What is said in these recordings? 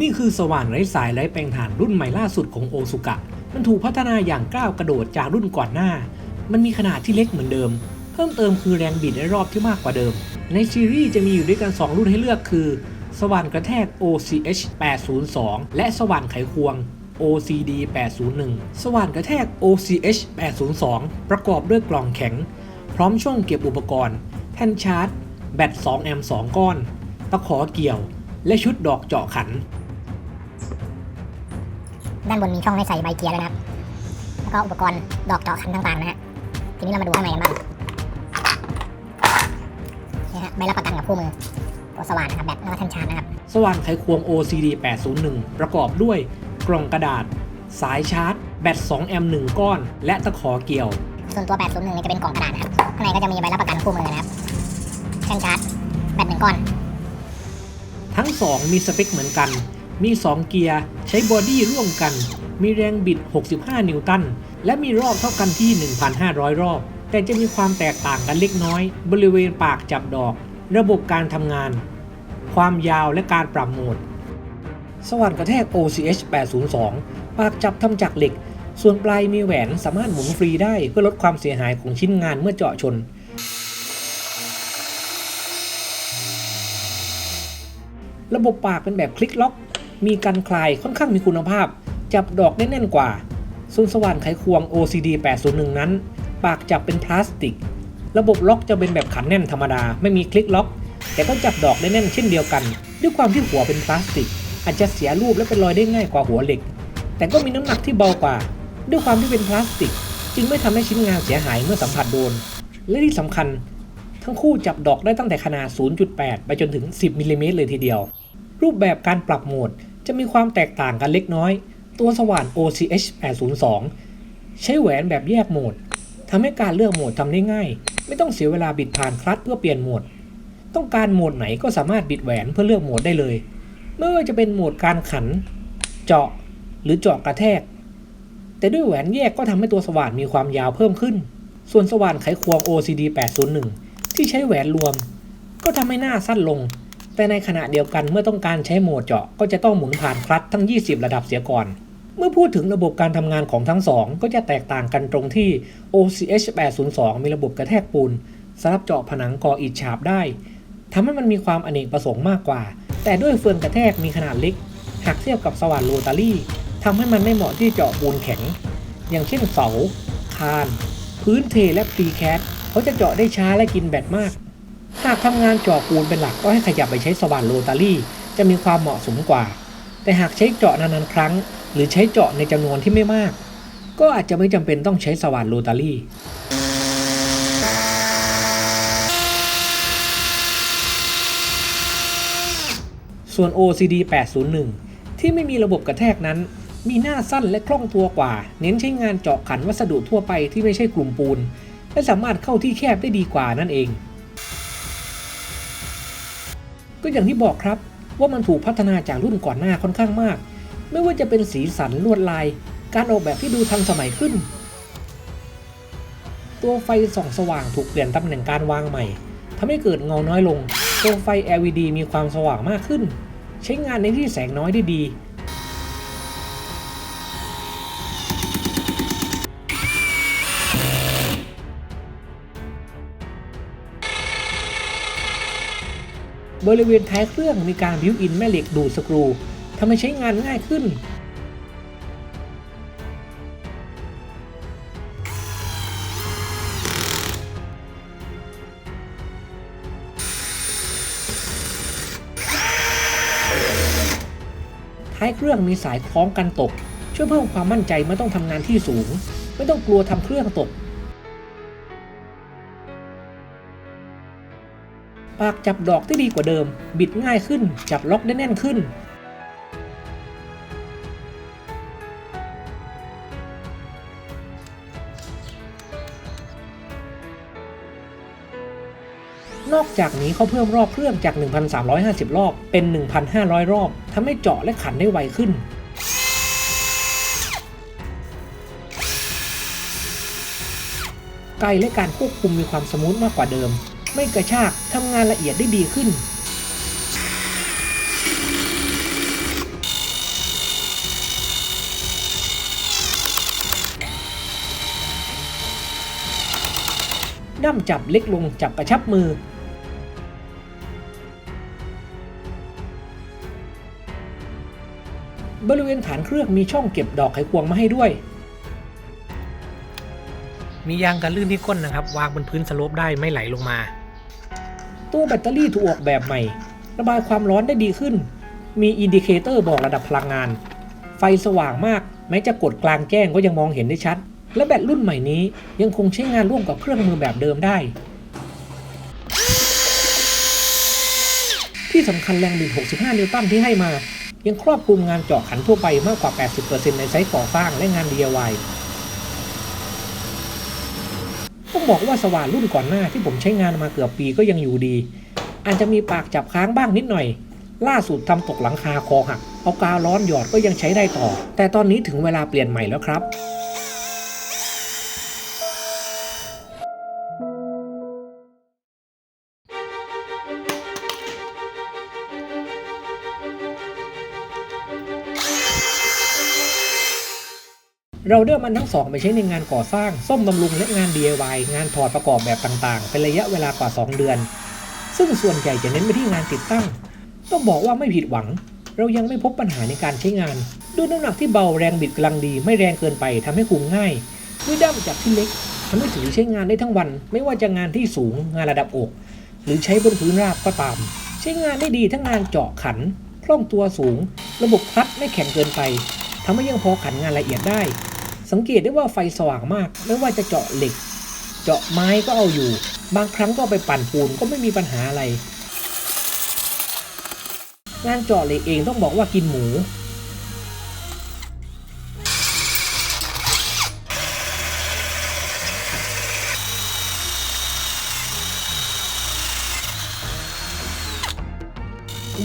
นี่คือสว่านไร้สายไร้แปลงถ่านรุ่นใหม่ล่าสุดของโอซุกะ มันถูกพัฒนาอย่างก้าวกระโดดจากรุ่นก่อนหน้า มันมีขนาดที่เล็กเหมือนเดิม เพิ่มเติมคือแรงบิดในรอบที่มากกว่าเดิม ในซีรีส์จะมีอยู่ด้วยกัน 2 รุ่นให้เลือกคือ สว่านกระแทก OCH 802และสว่านไขควง OCD 801สว่านกระแทก OCH 802ประกอบด้วยกล่องแข็ง พร้อมช่องเก็บอุปกรณ์ แท่นชาร์จ แบต 2 แอมป์ 2 ก้อน ตะขอเกี่ยว และชุดดอกเจาะขัน ด้านบนมีช่องให้ใส่ใบเกียร์ด้วยนะครับ แล้วก็อุปกรณ์ดอกเจาะคันต่างๆนะฮะ ทีนี้เรามาดูข้างในกันบ้างนี่ฮะใบรับประกันกับคู่มือ ตัวสว่านนะครับแบตแล้วก็แท่นชาร์จนะครับ สว่านไขควง OCD 801 ประกอบด้วยกล่องกระดาษ สายชาร์จ แบต 2 แอมป์1ก้อน และตะขอเกี่ยว ส่วนตัว 801เนี่ยจะเป็นกล่องกระดาษนะครับ ข้างในก็จะมีใบรับประกันคู่มือนะครับ แท่นชาร์จ แบตหนึ่งก้อน ทั้ง 2 มีสเปคเหมือนกัน มี 2 เกียร์ ใช้บอดี้ร่วมกัน มีแรงบิด 65 นิวตัน และมีรอบเท่ากันที่ 1,500 รอบ แต่จะมีความแตกต่างกันเล็กน้อย บริเวณปากจับดอก ระบบการทำงาน ความยาวและการปรับโหมด สว่านกระแทก OCH 802 ปากจับทำจากเหล็ก ส่วนปลายมีแหวนสามารถหมุนฟรีได้เพื่อลดความเสียหายของชิ้นงานเมื่อเจาะชนระบบปากเป็นแบบคลิกล็อก มีกันคลายค่อนข้างมีคุณภาพ จับดอกได้แน่นกว่าส่วนสว่านไขควง OCD 801 นั้น ปากจับเป็นพลาสติก ระบบล็อกจะเป็นแบบขันแน่นธรรมดาไม่มีคลิกล็อก แต่ก็จับดอกได้แน่นเช่นเดียวกัน ด้วยความที่หัวเป็นพลาสติก อาจจะเสียรูปและเป็นรอยได้ง่ายกว่าหัวเหล็ก แต่ก็มีน้ำหนักที่เบากว่า ด้วยความที่เป็นพลาสติก จึงไม่ทำให้ชิ้นงานเสียหายเมื่อสัมผัสโดน และที่สำคัญ ทั้งคู่จับดอกได้ตั้งแต่ขนาด 0.8 ไปจนถึง 10มิลลิเมตรเลยทีเดียว รูปแบบการปรับโหมด จะมีความแตกต่างกันเล็กน้อย ตัวสว่าน OCH 802ใช้แหวนแบบแยกโหมดทำให้การเลือกโหมดทำได้ง่าย ไม่ต้องเสียเวลาบิดผ่านคลัตช์เพื่อเปลี่ยนโหมด ต้องการโหมดไหนก็สามารถบิดแหวนเพื่อเลือกโหมดได้เลยไม่ว่าจะเป็นโหมดการขัน เจาะหรือเจาะกระแทก แต่ด้วยแหวนแยกก็ทำให้ตัวสว่านมีความยาวเพิ่มขึ้น ส่วนสว่านไขควง OCD 801ที่ใช้แหวนรวม ก็ทำให้หน้าสั้นลง แต่ในขณะเดียวกันเมื่อต้องการใช้โหมดเจาะ ก็จะต้องหมุนผ่านคลัตช์ทั้ง 20 ระดับเสียก่อน เมื่อพูดถึงระบบการทำงานของทั้งสองก็จะแตกต่างกันตรงที่ OCH 802มีระบบกระแทกปูนสำหรับเจาะผนังก่ออิฐฉาบได้ทำให้มันมีความอเนกประสงค์มากกว่า แต่ด้วยเฟืองกระแทกมีขนาดเล็กหากเทียบกับสว่านโรตารี่ทำให้มันไม่เหมาะที่เจาะปูนแข็ง อย่างเช่นเสา คาน พื้นเทและพรีแคสเขาจะเจาะได้ช้าและกินแบตมาก หากทำงานเจาะปูนเป็นหลักก็ให้ขยับไปใช้สว่านโรตารี่ จะมีความเหมาะสมกว่า แต่หากใช้เจาะนานๆครั้ง หรือใช้เจาะในจำนวนที่ไม่มาก ก็อาจจะไม่จำเป็นต้องใช้สว่านโรตารี่ส่วน OCD 801 ที่ไม่มีระบบกระแทกนั้น มีหน้าสั้นและคล่องตัวกว่า เน้นใช้งานเจาะขันวัสดุทั่วไปที่ไม่ใช่กลุ่มปูน และสามารถเข้าที่แคบได้ดีกว่านั่นเอง ก็อย่างที่บอกครับว่ามันถูกพัฒนาจากรุ่นก่อนหน้าค่อนข้างมาก ไม่ว่าจะเป็นสีสันลวดลาย การออกแบบที่ดูทันสมัยขึ้น ตัวไฟส่องสว่างถูกเปลี่ยนตำแหน่งการวางใหม่ทำให้เกิดเงาน้อยลง ตัวไฟ LED มีความสว่างมากขึ้น ใช้งานในที่แสงน้อยได้ดี บริเวณท้ายเครื่องมีการบิวอินแม่เหล็กดูดสกรูทำให้ใช้งานง่ายขึ้น ท้ายเครื่องมีสายคล้องกันตก ช่วยเพิ่มความมั่นใจเมื่อต้องทำงานที่สูง ไม่ต้องกลัวทำเครื่องตก ปากจับดอกได้ดีกว่าเดิม บิดง่ายขึ้น จับล็อกได้แน่นขึ้น นอกจากนี้เขาเพิ่มรอบเครื่องจาก 1,350 รอบ เป็น 1,500 รอบทำให้เจาะและขันได้ไวขึ้นไกลและการควบคุมมีความสมูทมากกว่าเดิม ไม่กระชากทำงานละเอียดได้ดีขึ้น ด้ามจับเล็กลงจับกระชับมือเบริเวณฐานเครื่องมีช่องเก็บดอกไขควงมาให้ด้วย มียางกันลื่นที่ก้นนะครับ วางบนพื้นสโลปได้ไม่ไหลลงมา ตู้แบตเตอรี่ถูกออกแบบใหม่ ระบายความร้อนได้ดีขึ้น มีอินดิเคเตอร์บอกระดับพลังงาน ไฟสว่างมากแม้จะกดกลางแจ้งก็ยังมองเห็นได้ชัด และแบตรุ่นใหม่นี้ยังคงใช้งานร่วมกับเครื่องมือแบบเดิมได้ ที่สำคัญแรงบิด 65 นิวตันที่ให้มา ยังครอบคลุมงานเจาะขันทั่วไปมากกว่า 80%ในไซต์ก่อสร้างและงาน DIY ต้องบอกว่าสว่านรุ่นก่อนหน้าที่ผมใช้งานมาเกือบปีก็ยังอยู่ดี อาจจะมีปากจับค้างบ้างนิดหน่อย ล่าสุดทำตกหลังคาคอหักเอากาวร้อนหยอดก็ยังใช้ได้ต่อ แต่ตอนนี้ถึงเวลาเปลี่ยนใหม่แล้วครับ เราได้เอามันทั้งสองไปใช้ในงานก่อสร้างซ่อมบำรุงและงาน DIY งานถอดประกอบแบบต่างๆ เป็นระยะเวลากว่า 2 เดือน ซึ่งส่วนใหญ่จะเน้นไปที่งานติดตั้ง ต้องบอกว่าไม่ผิดหวัง เรายังไม่พบปัญหาในการใช้งาน ด้วยน้ำหนักที่เบาแรงบิดกำลังดีไม่แรงเกินไปทำให้คุมง่าย ด้วยด้ามจับที่เล็กทำให้ถือใช้งานได้ทั้งวัน ไม่ว่าจะงานที่สูงงานระดับอก หรือใช้บนพื้นราบก็ตาม ใช้งานได้ดีทั้งงานเจาะขันคล่องตัวสูง ระบบคลัตช์ไม่แข็งเกินไปทำให้ยังพอขันงานละเอียดได้ สังเกตได้ว่าไฟสว่างมาก ไม่ว่าจะเจาะเหล็ก เจาะไม้ก็เอาอยู่ บางครั้งก็ไปปั่นปูนก็ไม่มีปัญหาอะไร งานเจาะเหล็กเองต้องบอกว่ากินหมู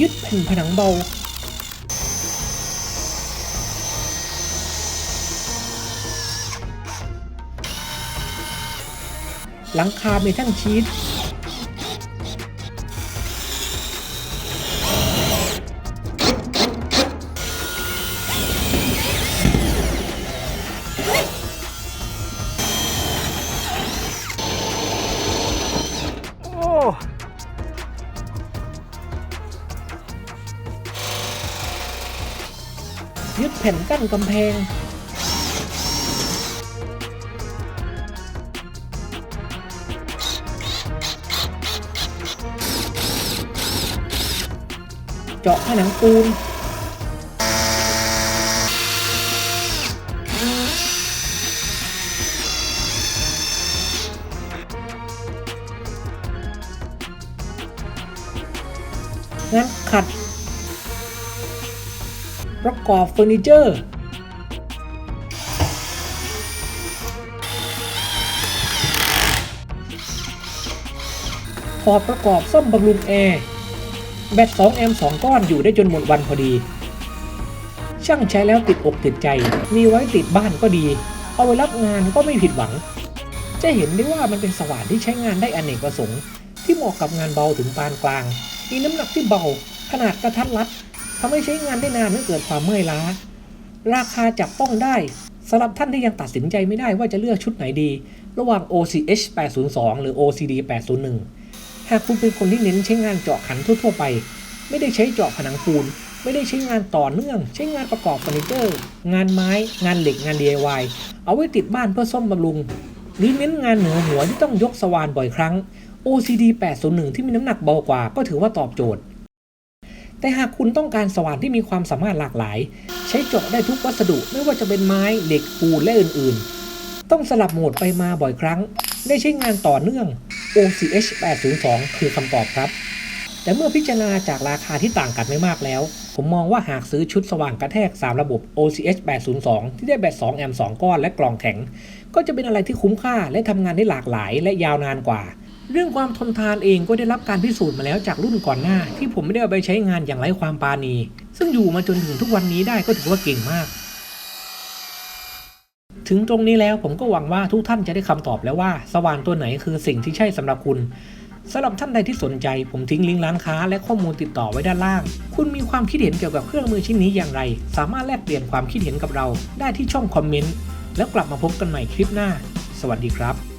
ยึดแผ่นผนังเบา หลังคาเมทัลชีตยึดแผ่นกั้นกำแพง จาะผนังปูนงั้นขัด ประกอบเฟอร์นิเจอร์พอประกอบซ่อมบำรุงแอร์ แบต2แอมป์2ก้อนอยู่ได้จนหมดวันพอดี ช่างใช้แล้วติดอกติดใจ มีไว้ติดบ้านก็ดี เอาไว้รับงานก็ไม่ผิดหวัง จะเห็นได้ว่ามันเป็นสว่านที่ใช้งานได้อเนกประสงค์ ที่เหมาะกับงานเบาถึงปานกลาง มีน้ำหนักที่เบา ขนาดกระทัดรัดทำให้ใช้งานได้นานไม่เกิดความเมื่อยล้า ราคาจับต้องได้สำหรับท่านที่ยังตัดสินใจไม่ได้ว่าจะเลือกชุดไหนดี ระหว่าง OCH 802 หรือ OCD 801 หากคุณเป็นคนที่เน้นใช้งานเจาะขันทั่วๆไป ไม่ได้ใช้เจาะผนังปูน ไม่ได้ใช้งานต่อเนื่อง ใช้งานประกอบเฟอร์นิเจอร์ งานไม้ งานเหล็ก งาน DIY เอาไว้ติดบ้านเพื่อซ่อมบำรุง หรือเน้นงานเหนือหัวที่ต้องยกสว่านบ่อยครั้ง OCD 801 ที่มีน้ำหนักเบากว่าก็ถือว่าตอบโจทย์ แต่หากคุณต้องการสว่านที่มีความสามารถหลากหลาย ใช้เจาะได้ทุกวัสดุไม่ว่าจะเป็นไม้เหล็กปูนและอื่นๆ ต้องสลับโหมดไปมาบ่อยครั้ง ได้ใช้งานต่อเนื่อง OCH 802คือคำตอบครับ แต่เมื่อพิจารณาจากราคาที่ต่างกันไม่มากแล้ว ผมมองว่าหากซื้อชุดสว่างกระแทก 3 ระบบ OCH 802 ที่ได้แบต2แอมป์2ก้อนและกล่องแข็ง ก็จะเป็นอะไรที่คุ้มค่าและทำงานได้หลากหลายและยาวนานกว่าเรื่องความทนทานเองก็ได้รับการพิสูจน์มาแล้วจากรุ่นก่อนหน้า ที่ผมไม่ได้เอาไปใช้งานอย่างไร้ความปราณี ซึ่งอยู่มาจนถึงทุกวันนี้ได้ก็ถือว่าเก่งมาก ถึงตรงนี้แล้วผมก็หวังว่าทุกท่านจะได้คำตอบแล้วว่า สว่านตัวไหนคือสิ่งที่ใช่สำหรับคุณสำหรับท่านใดที่สนใจ ผมทิ้งลิงก์ร้านค้าและข้อมูลติดต่อไว้ด้านล่าง คุณมีความคิดเห็นเกี่ยวกับเครื่องมือชิ้นนี้อย่างไร สามารถแลกเปลี่ยนความคิดเห็นกับเรา ได้ที่ช่องคอมเมนต์แล้วกลับมาพบกันใหม่คลิปหน้า สวัสดีครับ